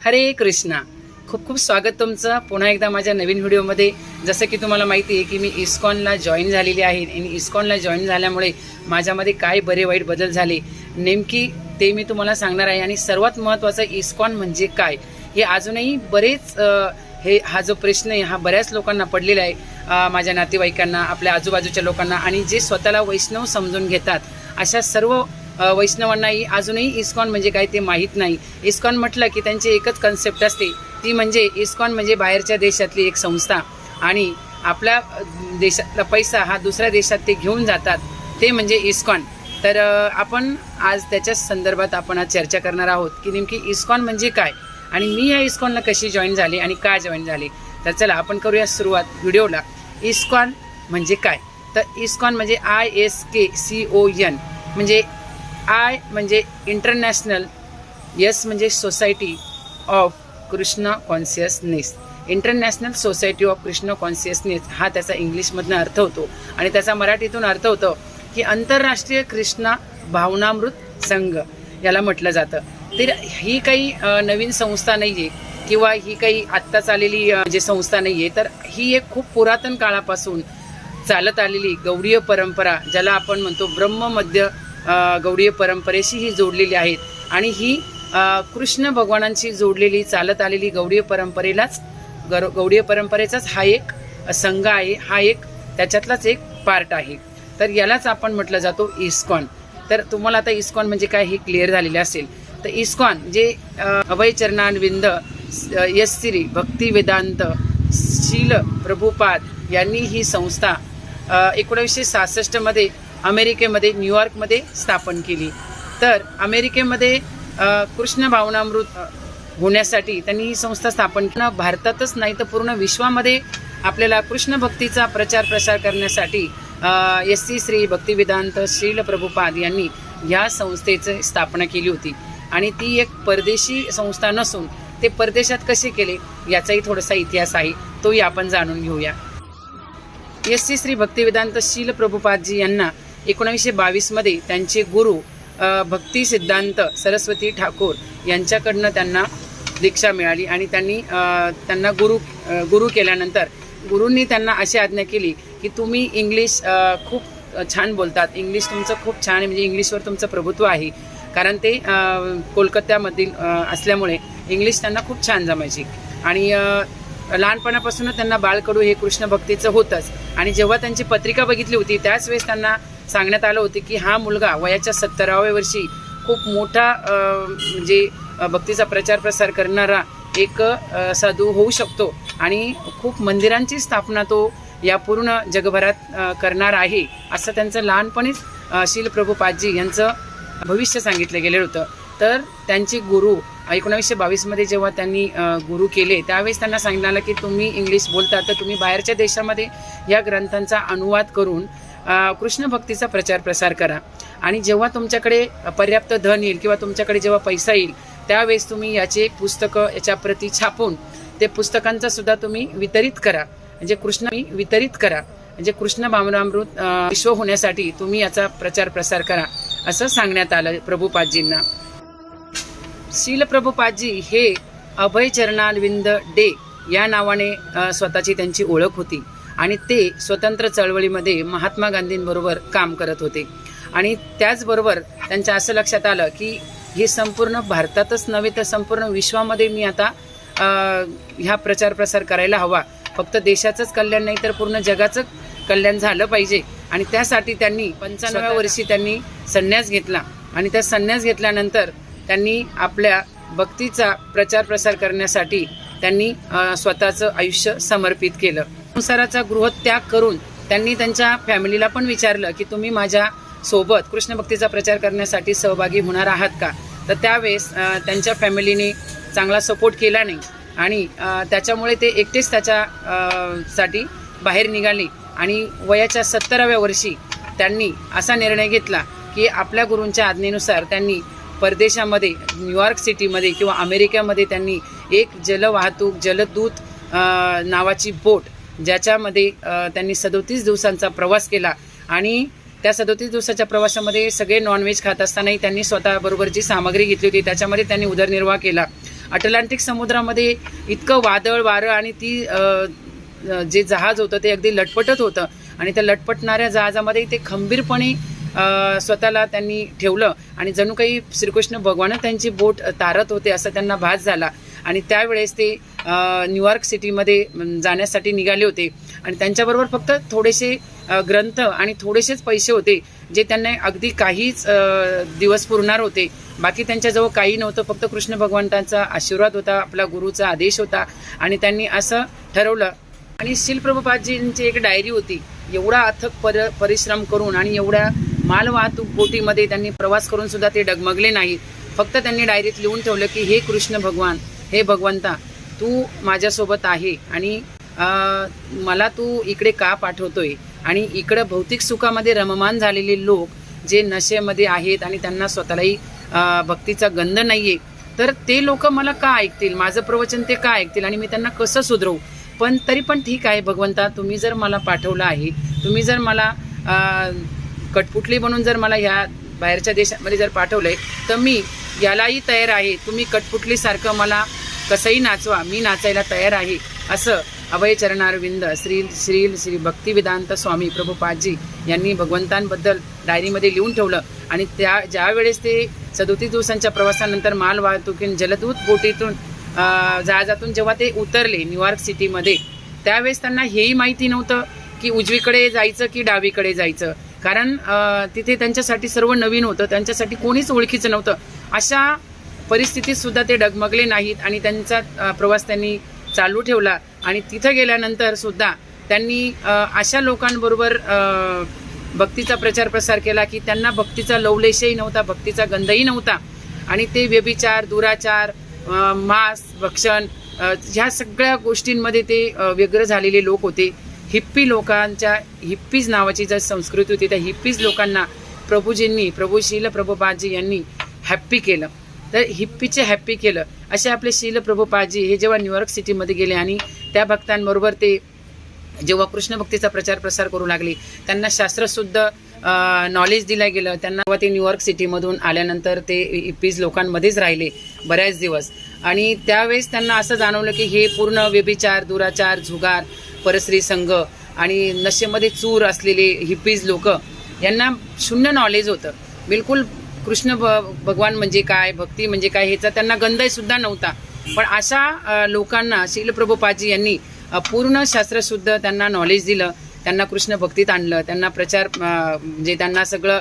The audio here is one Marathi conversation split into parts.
हरे कृष्णा. खूप खूप स्वागत तुमचं. पुन्हा एकदा माझ्या नवीन व्हिडिओमध्ये. जसं की तुम्हाला माहिती आहे की मी इस्कॉनला जॉईन झालेली आहे. आणि इस्कॉनला जॉईन झाल्यामुळे माझ्यामध्ये काय बरे वाईट बदल झाले नेमकी ते मी तुम्हाला सांगणार आहे. आणि सर्वात महत्त्वाचं इस्कॉन म्हणजे काय हे अजूनही बरेच हे हा जो प्रश्न आहे हा बऱ्याच लोकांना पडलेला आहे. माझ्या नातेवाईकांना आपल्या आजूबाजूच्या लोकांना. आणि जे स्वतःला वैष्णव समजून घेतात अशा सर्व वैष्णवांनाही अजूनही इस्कॉन म्हणजे काय ते माहीत नाही. इस्कॉन म्हटलं की त्यांची एकच कन्सेप्ट असते. ती म्हणजे इस्कॉन म्हणजे बाहेरच्या देशातली एक संस्था. आणि आपल्या देशातला पैसा हा दुसऱ्या देशात ते घेऊन जातात. ते म्हणजे इस्कॉन. तर आपण आज त्याच्याच संदर्भात आपण आज चर्चा करणार आहोत की नेमकी इस्कॉन म्हणजे काय? आणि मी या इस्कॉनला कशी जॉईन झाली आणि का जॉईन झाली? तर चला आपण करूया सुरुवात व्हिडिओला. इस्कॉन म्हणजे काय? तर इस्कॉन म्हणजे I S K C O N म्हणजे आय म्हणजे इंटरनॅशनल यस म्हणजे society of Krishna consciousness international society of Krishna consciousness हा त्याचा इंग्लिशमधनं अर्थ होतो. आणि त्याचा मराठीतून अर्थ होतो की आंतरराष्ट्रीय कृष्णा भावनामृत संघ याला म्हटलं जातं. तर ही काही नवीन संस्था नाही आहे किंवा ही काही आत्ताच आलेली जे संस्था नाही आहे तर ही एक खूप पुरातन काळापासून चालत आलेली गौरीय परंपरा ज्याला आपण म्हणतो ब्रह्ममध्य गौडीय परंपरेशी ही जोडलेली आहेत. आणि ही कृष्ण भगवानांशी जोडलेली चालत आलेली गौडीय परंपरेलाच गौ- गौडीय परंपरेचाच हा एक संघ आहे. हा एक त्याच्यातलाच एक पार्ट आहे. तर यालाच आपण म्हटलं जातो इस्कॉन. तर तुम्हाला आता इस्कॉन म्हणजे काय हे क्लिअर झालेले असेल. तर इस्कॉन जे अभयचरणानविंद अभय श्री भक्ती वेदांत शील प्रभुपाद यांनी ही संस्था एकोणीसशे सहासष्टमध्ये अमेरिकेमध्ये न्यूयॉर्कमध्ये स्थापन केली. तर अमेरिकेमध्ये कृष्ण भावनामृत होण्यासाठी त्यांनी ही संस्था स्थापन केली. भारतातच नाही तर पूर्ण विश्वामध्ये आपल्याला कृष्ण भक्तीचा प्रचार प्रसार करण्यासाठी एस सी श्री भक्तिवेदांत श्रील प्रभुपाद यांनी या संस्थेची स्थापना केली होती. आणि ती एक परदेशी संस्था नसून ते परदेशात कसे केले याचाही थोडासा इतिहास आहे तोही आपण जाणून घेऊया. एस सी श्री भक्तिवेदांत शील प्रभुपादजी यांना एकोणावीसशे बावीसमध्ये त्यांचे गुरु भक्ती सिद्धांत सरस्वती ठाकूर यांच्याकडनं त्यांना दीक्षा मिळाली आणि त्यांनी त्यांना गुरु गुरु केल्यानंतर गुरूंनी त्यांना अशी आज्ञा केली की तुम्ही इंग्लिश खूप छान बोलतात. इंग्लिश तुमचं खूप छान आहे म्हणजे इंग्लिशवर तुमचं प्रभुत्व आहे. कारण ते कोलकात्यामधील असल्यामुळे इंग्लिश त्यांना खूप छान जमायची. आणि लहानपणापासूनच त्यांना बाळकडू हे कृष्ण भक्तीचं होतंच. आणि जेव्हा त्यांची पत्रिका बघितली होती त्याच वेळेस त्यांना सांगण्यात आलं होतं की हा मुलगा वयाच्या सत्तराव्या वर्षी खूप मोठा म्हणजे भक्तीचा प्रचार प्रसार करणारा एक साधू होऊ शकतो आणि खूप मंदिरांची स्थापना तो या पूर्ण जगभरात करणार आहे असं त्यांचं लहानपणीच शील प्रभुपादजी यांचं भविष्य सांगितलं गेलं होतं. तर त्यांचे गुरु एकोणावीसशे बावीसमध्ये जेव्हा त्यांनी गुरु केले त्यावेळेस त्यांना सांगितलं आलं की तुम्ही इंग्लिश बोलता तर तुम्ही बाहेरच्या देशामध्ये या ग्रंथांचा अनुवाद करून कृष्ण भक्तीचा प्रचार प्रसार करा. आणि जेव्हा तुमच्याकडे पर्याप्त धन येईल किंवा तुमच्याकडे जेव्हा पैसा येईल त्यावेळेस तुम्ही याचे पुस्तकं याच्या प्रती छापून ते पुस्तकांचा सुद्धा तुम्ही वितरित करा. म्हणजे कृष्ण वितरित करा. म्हणजे कृष्ण भावनामृत विश्व होण्यासाठी तुम्ही याचा प्रचार प्रसार करा असं सांगण्यात आलं प्रभुपादजींना. शील प्रभुपादजी हे अभय चरणारविंद डे या नावाने स्वतःची त्यांची ओळख होती. आणि ते स्वतंत्र चळवळीमध्ये महात्मा गांधींबरोबर काम करत होते. आणि त्याचबरोबर त्यांच्या असं लक्षात आलं की हे संपूर्ण भारतातच नव्हे तर संपूर्ण विश्वामध्ये मी आता ह्या प्रचार प्रसार करायला हवा. फक्त देशाचंच कल्याण नाही तर पूर्ण जगाचं कल्याण झालं पाहिजे. आणि त्यासाठी त्यांनी पंच्याण्णव्या वर्षी त्यांनी संन्यास घेतला. आणि त्या संन्यास घेतल्यानंतर त्यांनी आपल्या भक्तीचा प्रचार प्रसार करण्यासाठी त्यांनी स्वतःचं आयुष्य समर्पित केलं. संसाराचा गृहत्याग करून त्यांनी त्यांच्या फॅमिलीला पण विचारलं की तुम्ही माझ्या सोबत कृष्ण भक्तीचा प्रचार करण्यासाठी सहभागी होणार आहात का? तर त्यावेळेस त्यांच्या फॅमिलीने चांगला सपोर्ट केला नाही आणि त्याच्यामुळे ते एकटेच त्याच्या साठी बाहेर निघाले आणि वयाच्या सत्तराव्या वर्षी त्यांनी असा निर्णय घेतला की आपल्या गुरूंच्या आज्ञेनुसार त्यांनी परदेशामध्ये न्यूयॉर्क सिटीमध्ये किंवा अमेरिकेमध्ये त्यांनी एक जलवाहतूक जलदूत नावाची बोट ज्याच्यामध्ये त्यांनी सदोतीस दिवसांचा प्रवास केला आणि त्या सदोतीस दिवसाच्या प्रवासामध्ये सगळे नॉनव्हेज खात असतानाही त्यांनी स्वतःबरोबर जी सामग्री घेतली होती. त्याच्यामध्ये त्यांनी उदरनिर्वाह केला. अटलांटिक समुद्रामध्ये इतकं वादळ वारं आणि ती जे जहाज होतं ते अगदी लटपटत होतं आणि त्या लटपटणाऱ्या जहाजामध्ये ते खंबीरपणे स्वतःला त्यांनी ठेवलं आणि जणू काही श्रीकृष्ण भगवान त्यांची बोट तारत होते असं त्यांना भास झाला. आणि त्यावेळेस ते न्यूयॉर्क सिटीमध्ये जाण्यासाठी निघाले होते. आणि त्यांच्याबरोबर फक्त थोडेसे ग्रंथ आणि थोडेसेच पैसे होते जे त्यांना अगदी काहीच दिवस पुरणार होते. बाकी त्यांच्याजवळ काही नव्हतं फक्त कृष्ण भगवंतांचा आशीर्वाद होता आपला गुरुचा आदेश होता. आणि त्यांनी असं ठरवलं. आणि शिलप्रभुपादजींची एक डायरी होती. एवढा अथक पर परिश्रम करून आणि एवढ्या मालवाहतूक बोटीमध्ये त्यांनी प्रवास करून सुद्धा ते डगमगले नाहीत. फक्त त्यांनी डायरीत लिहून ठेवलं की हे कृष्ण भगवान हे भगवंता तू माझ्यासोबत आहे आणि मला तू इकडे का पाठवतोय? आणि इकडं भौतिक सुखामध्ये रममान झालेले लोक जे नशेमध्ये आहेत आणि त्यांना स्वतःलाही भक्तीचा गंध नाही आहे तर ते लोक मला का ऐकतील? माझं प्रवचन ते का ऐकतील? आणि मी त्यांना कसं सुधरवू? पण तरी पण ठीक आहे भगवंता तुम्ही जर मला पाठवलं आहे तुम्ही जर मला कटपुटली बनून जर मला ह्या बाहेरच्या देशामध्ये जर पाठवलं आहे तर मी यालाही तयार आहे. तुम्ही कटपुटलीसारखं मला कसंही नाचवा मी नाचायला तयार आहे असं अभय चरणारविंद श्री श्री श्री भक्तिवेदांत स्वामी प्रभुपादजी यांनी भगवंतांबद्दल डायरीमध्ये लिहून ठेवलं. आणि त्या ज्यावेळेस ते सदोतीस दिवसांच्या प्रवासानंतर माल वाहतुकीन जलदूत बोटीतून जहाजातून जेव्हा ते उतरले न्यूयॉर्क सिटीमध्ये त्यावेळेस त्यांना हेही माहिती नव्हतं की उजवीकडे जायचं की डावीकडे जायचं. कारण तिथे त्यांच्यासाठी सर्व नवीन होतं त्यांच्यासाठी कोणीच ओळखीचं नव्हतं. अशा परिस्थितीत सुद्धा ते डगमगले नाहीत आणि त्यांचा प्रवास त्यांनी चालू ठेवला. आणि तिथं गेल्यानंतर सुद्धा त्यांनी अशा लोकांबरोबर भक्तीचा प्रचार प्रसार केला की त्यांना भक्तीचा लवलेशही नव्हता भक्तीचा गंधही नव्हता. आणि ते व्यभिचार दुराचार मांस भक्षण ह्या सगळ्या गोष्टींमध्ये ते व्यग्र झालेले लोक होते. हिप्पी लोकांच्या हिप्पीज नावाची जर संस्कृती होती त्या हिप्पीज लोकांना प्रभूजींनी प्रभू शील प्रभुपादजी यांनी हॅप्पी केलं. तर हिप्पीचे हॅप्पी केलं. असे आपले शील प्रभुपादजी हे जेव्हा न्यूयॉर्क सिटीमध्ये गेले आणि त्या भक्तांबरोबर ते जेव्हा कृष्ण भक्तीचा प्रचार प्रसार करू लागले त्यांना शास्त्रशुद्ध नॉलेज दिलं गेलं. त्यांना ते न्यूयॉर्क सिटीमधून आल्यानंतर ते हिप्पीज लोकांमध्येच राहिले बऱ्याच दिवस. आणि त्यावेळेस त्यांना असं जाणवलं की हे पूर्ण व्यभिचार दुराचार झुगार परस्त्री संघ आणि नशेमध्ये चूर असलेले हिप्पीज लोक यांना शून्य नॉलेज होतं. बिलकुल कृष्ण भ भगवान म्हणजे काय भक्ती म्हणजे काय ह्याचा त्यांना गंधही सुद्धा नव्हता. पण अशा लोकांना शिलप्रभुपाजी यांनी पूर्ण शास्त्रशुद्ध त्यांना नॉलेज दिलं त्यांना कृष्ण भक्तीत आणलं त्यांना प्रचार म्हणजे त्यांना सगळं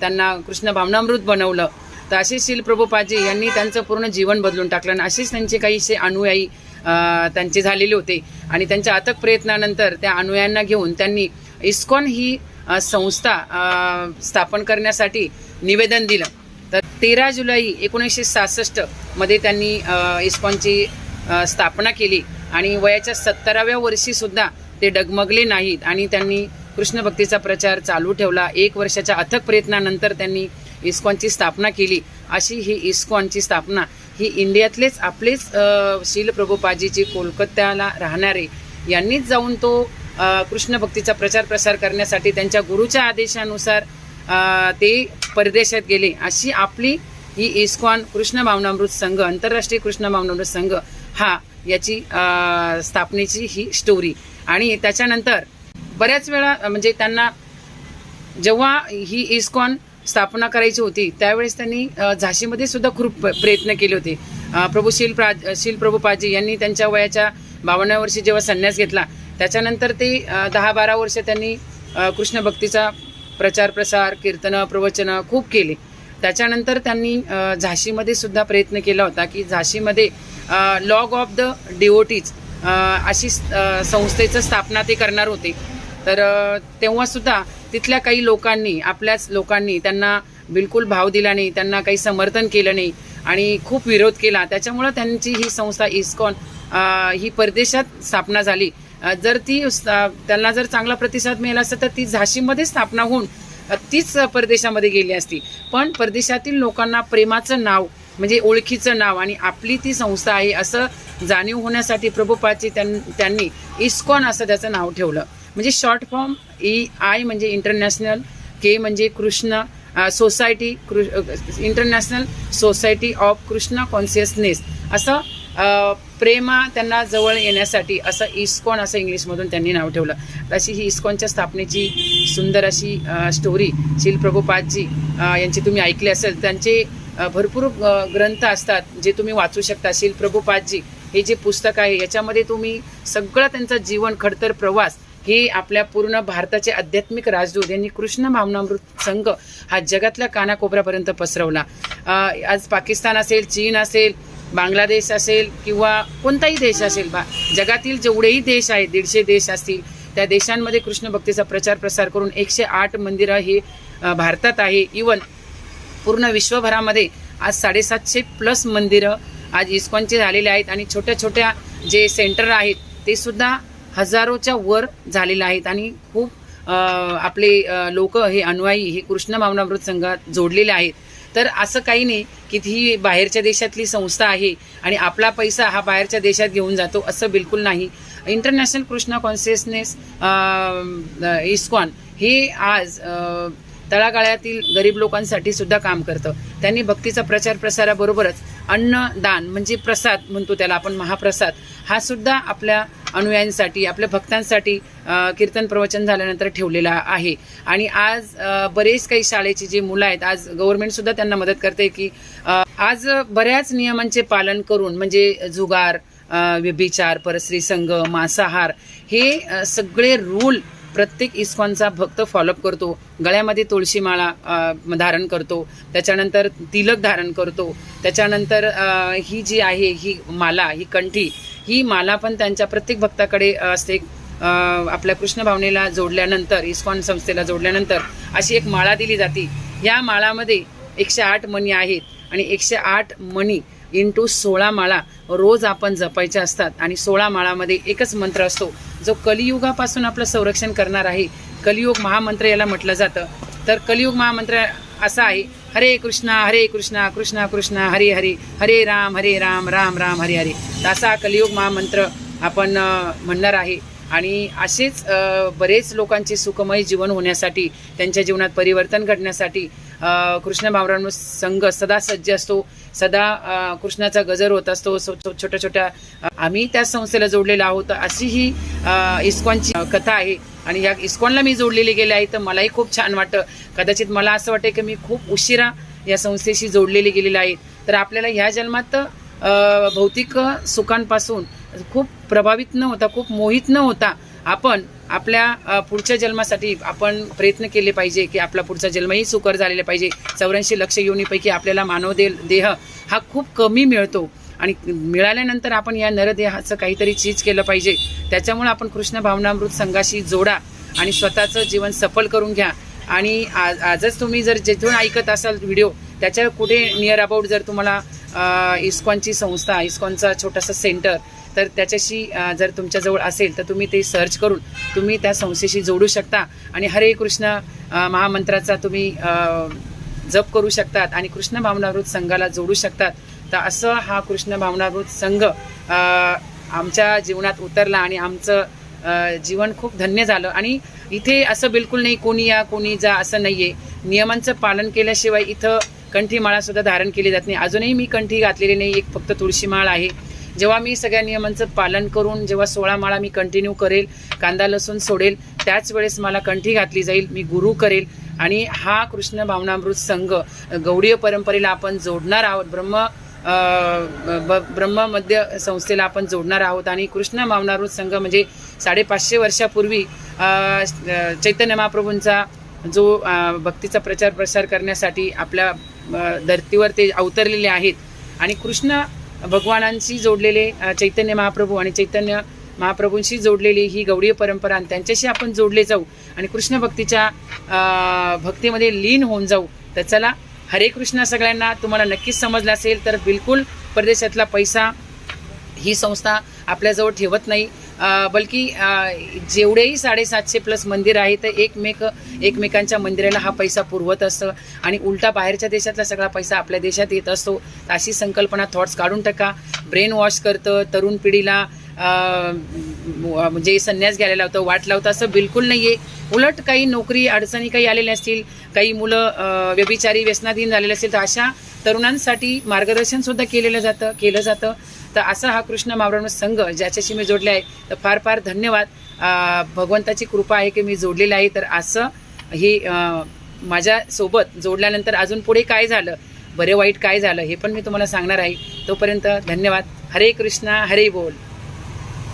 त्यांना कृष्ण भावनामृत बनवलं. तर असे शिलप्रभुपाजी यांनी त्यांचं पूर्ण जीवन बदलून टाकलं आणि असेच त्यांचे काहीसे अनुयायी त्यांचे झालेले होते. आणि त्यांच्या अथक प्रयत्नानंतर त्या अनुयायांना घेऊन त्यांनी इस्कॉन ही संस्था स्थापन करण्यासाठी निवेदन दिलं. तर तेरा जुलै एकोणीसशे सहासष्टमध्ये त्यांनी इस्कॉनची स्थापना केली आणि वयाच्या सत्तराव्या वर्षीसुद्धा ते डगमगले नाहीत आणि त्यांनी कृष्ण भक्तीचा प्रचार चालू ठेवला. एक वर्षाच्या अथक प्रयत्नानंतर त्यांनी इस्कॉनची स्थापना केली. अशी ही इस्कॉनची स्थापना ही इंडियातलेच आपलेच शील प्रभुपाजीची कोलकात्याला राहणारे यांनीच जाऊन तो कृष्णभक्तीचा कृष्ण भक्तीचा प्रचार प्रसार करण्यासाठी त्यांच्या गुरुच्या आदेशानुसार ते परदेशात गेले. अशी आपली ही इस्कॉन कृष्ण भावनामृत संघ आंतरराष्ट्रीय कृष्ण भावनामृत संघ हा याची स्थापनेची ही स्टोरी आणि त्याच्यानंतर बऱ्याच वेळा म्हणजे त्यांना जेव्हा ही इस्कॉन स्थापना करायची होती त्यावेळेस त्यांनी झाशीमध्ये सुद्धा खूप प्रयत्न केले होते. प्रभू शील प्रा शील प्रभुपाजी यांनी त्यांच्या वयाच्या बावन्न वर्षी जेव्हा संन्यास घेतला त्याच्यानंतर ते दहा बारा वर्ष त्यांनी कृष्ण भक्तीचा प्रचार प्रसार कीर्तनं प्रवचनं खूप केले. त्याच्यानंतर त्यांनी झाशीमध्ये सुद्धा प्रयत्न केला होता की झाशीमध्ये लॉग ऑफ द डिओटीज अशी संस्थेचं स्थापना ते करणार होते. तर तेव्हासुद्धा तिथल्या काही लोकांनी आपल्याच लोकांनी त्यांना बिलकुल भाव दिला नाही त्यांना काही समर्थन केलं नाही आणि खूप विरोध केला. त्याच्यामुळं त्यांची ही संस्था इस्कॉन ही परदेशात स्थापना झाली. जर ती त्यांना जर चांगला प्रतिसाद मिळाला असता तर ती झाशीमध्ये स्थापना होऊन तीच परदेशामध्ये गेली असती. पण परदेशातील लोकांना प्रेमाचं नाव म्हणजे ओळखीचं नाव आणि आपली ती संस्था आहे असं जाणीव होण्यासाठी प्रभुपाची त्यां त्यांनी इस्कॉन असं त्याचं नाव ठेवलं. म्हणजे शॉर्ट फॉर्म ई आय म्हणजे इंटरनॅशनल के म्हणजे कृष्ण सोसायटी कृ international society of Krishna consciousness असं प्रेमा त्यांना जवळ येण्यासाठी असं इस्कॉन असं इंग्लिशमधून त्यांनी नाव ठेवलं. अशी ही इस्कॉनच्या स्थापनेची सुंदर अशी स्टोरी शिल प्रभुपादजी यांची तुम्ही ऐकली असेल त्यांचे भरपूर ग्रंथ असतात जे तुम्ही वाचू शकता. शिल प्रभुपादजी हे जे पुस्तक आहे याच्यामध्ये तुम्ही सगळं त्यांचं जीवन खडतर प्रवास हे आपल्या पूर्ण भारताचे आध्यात्मिक राजदूत यांनी कृष्ण भावनामृत संघ हा जगातल्या कानाकोपऱ्यापर्यंत पसरवला. आज पाकिस्तान असेल चीन असेल बांगलादेश असेल किंवा कोणताही देश असेल बा जगातील जेवढेही देश आहेत दीडशे देश असतील त्या देशांमध्ये कृष्ण भक्तीचा प्रचार प्रसार करून एकशे आठ मंदिरं हे भारतात आहे. इवन पूर्ण विश्वभरामध्ये आज साडेसातशे प्लस मंदिरं आज इस्कॉनचे झालेले आहेत आणि छोट्या छोट्या जे सेंटर आहेत ते सुद्धा हजारोच्या वर झालेले आहेत आणि खूप आपले लोक हे अनुयायी हे कृष्ण भावनामृत संघात जोडलेले आहेत. तर असं काही नाही की ही बाहेरच्या देशातली संस्था आहे आणि आपला पैसा हा बाहेरच्या देशात घेऊन जातो असं बिलकुल नाही. इंटरनॅशनल कृष्णा कॉन्शियसनेस इस्कॉन हे आज तळागाळ्यातील तळागाळातील गरीब लोकांसाठी सुद्धा काम करतं. त्यांनी भक्तीचा प्रचार प्रसाराबरोबरच अन्नदान म्हणजे प्रसाद म्हणतो त्याला आपण महाप्रसाद हा सुद्धा आपल्या अनुयायांसाठी आपल्या भक्तांसाठी कीर्तन प्रवचन झाल्यानंतर ठेवलेला आहे. आणि आज बरेच काही शाळेची जी मुलं आहेत आज गव्हर्नमेंटसुद्धा त्यांना मदत करते की आज बऱ्याच नियमांचे पालन करून म्हणजे जुगार व्यभिचार परस्त्री संघ मांसाहार हे सगळे रूल प्रत्येक इस्कॉनचा भक्त फॉलोअप करतो. गळ्यामध्ये तुळशी माळा धारण करतो. त्याच्यानंतर तिलक धारण करतो. त्याच्यानंतर ही जी आहे ही माला ही कंठी ही माला पण त्यांच्या प्रत्येक भक्ताकडे असते. आपल्या कृष्ण भावनेला जोडल्यानंतर इस्कॉन संस्थेला जोडल्यानंतर अशी एक माळा दिली जाते. या माळामध्ये एकशे आठ मणी आहेत आणि एकशे आठ मणी इंटू सोळा माळा रोज आपण जपायच्या असतात. आणि सोळा माळामध्ये एकच मंत्र असतो जो कलियुगापासून आपलं संरक्षण करणार आहे. कलियुग महामंत्र याला म्हटलं जातं. तर कलियुग महामंत्र असा आहे हरे कृष्णा हरे कृष्णा कृष्णा कृष्णा हरे हरे हरे राम हरे राम राम राम हरे हरे. असा कलियुग महामंत्र आपण म्हणणार आहे. आणि असेच बरेच लोकांचे सुखमय जीवन होण्यासाठी त्यांच्या जीवनात परिवर्तन घडण्यासाठी कृष्ण भावरांनो संघ सदा सज्ज असतो सदा कृष्णाचा गजर होत असतो छो- छोट्या छोट्या आम्ही त्या संस्थेला जोडलेलो आहोत. अशी ही इस्कॉनची कथा आहे. आणि ह्या इस्कॉनला मी जोडलेली गेले आहे तर मलाही खूप छान वाटतं. कदाचित मला असं वाटतं की मी खूप उशिरा या संस्थेशी जोडलेली गेलेली आहे. तर आपल्याला ह्या जन्मात भौतिक सुखांपासून खूप प्रभावित न होता खूप मोहित न होता आपण आपल्या पुढच्या जन्मासाठी आपण प्रयत्न केले पाहिजे की आपला पुढचा जन्मही सुकर झालेला पाहिजे. चौऱ्याऐंशी लक्ष योनीपैकी आपल्याला मानव दे देह हा खूप कमी मिळतो. आणि मिळाल्यानंतर आपण या नरदेहाचं काहीतरी चीज केलं पाहिजे. त्याच्यामुळे आपण कृष्ण भावनामृत संघाशी जोडा आणि स्वतःचं जीवन सफल करून घ्या. आणि आज आजच तुम्ही जर जिथून ऐकत असाल व्हिडिओ त्याच्या कुठे नियर अबाउट जर तुम्हाला इस्कॉनची संस्था इस्कॉनचा छोटासा सेंटर तर त्याच्याशी जर तुमच्याजवळ असेल तर तुम्ही ते सर्च करून तुम्ही त्या संस्थेशी जोडू शकता. आणि हरे कृष्ण महामंत्राचा तुम्ही जप करू शकतात आणि कृष्ण भावनामृत संघाला जोडू शकतात. तर असं हा कृष्ण भावनामृत संघ आमच्या जीवनात उतरला आणि आमचं जीवन खूप धन्य झालं. आणि इथे असं बिलकुल नाही कोणी या कोणी जा असं नाही आहे नियमांचं पालन केल्याशिवाय इथं कंठी माळासुद्धा धारण केली जात नाही. अजूनही मी कंठी घातलेली नाही एक फक्त तुळशी माळ आहे. जेव्हा मी सगळ्या नियमांचं पालन करून जेव्हा सोळा माळा मी कंटिन्यू करेल कांदा लसूण सोडेल त्याच वेळेस मला कंठी घातली जाईल मी गुरु करेल. आणि हा कृष्ण भावनामृत संघ गौडीय परंपरेला आपण जोडणार आहोत ब्रह्म ब्रह्ममध्य संस्थेला आपण जोडणार आहोत. आणि कृष्ण भावनामृत संघ म्हणजे साडेपाचशे वर्षापूर्वी चैतन्य महाप्रभूंचा जो भक्तीचा प्रचार प्रसार करण्यासाठी आपल्या धर्तीवर ते अवतरलेले आहेत. आणि कृष्ण भगवानांशी जोडलेले चैतन्य महाप्रभू आणि चैतन्य महाप्रभूंशी जोडलेली ही गौडीय परंपरा आणि त्यांच्याशी आपण जोडले जाऊ आणि कृष्ण भक्तीच्या भक्तीमध्ये लीन होऊन जाऊ तर चला हरे कृष्ण सगळ्यांना तुम्हाला नक्कीच समजलं असेल तर बिलकुल परदेशातला पैसा ही संस्था आपल्याजवळ ठेवत नाही. बल्कि जेवढेही साडेसातशे प्लस मंदिर आहे तर एकमेक एकमेकांच्या मंदिराला हा पैसा पुरवत असतं. आणि उलटा बाहेरच्या देशातला सगळा पैसा आपल्या देशात येत असतो. अशी संकल्पना थॉट्स काढून टाका. ब्रेन वॉश करतं तरुण पिढीला म्हणजे संन्यास घ्यायला लावतं वाट लावतं असं बिलकुल नाही आहे उलट काही नोकरी अडचणी काही आलेल्या असतील काही मुलं व्यभिचारी व्यसनाधीन झालेले असतील तर अशा तरुणांसाठी मार्गदर्शनसुद्धा केलेलं जातं केलं जातं. तर असा हा कृष्ण मावरण संघ ज्याच्याशी मी जोडले आहे तर फार फार धन्यवाद. भगवंताची कृपा आहे की मी जोडलेलं आहे तर असं ही माझ्यासोबत जोडल्यानंतर अजून पुढे काय झालं बरे वाईट काय झालं हे पण मी तुम्हाला सांगणार आहे. तोपर्यंत धन्यवाद. हरे कृष्णा हरे बोल.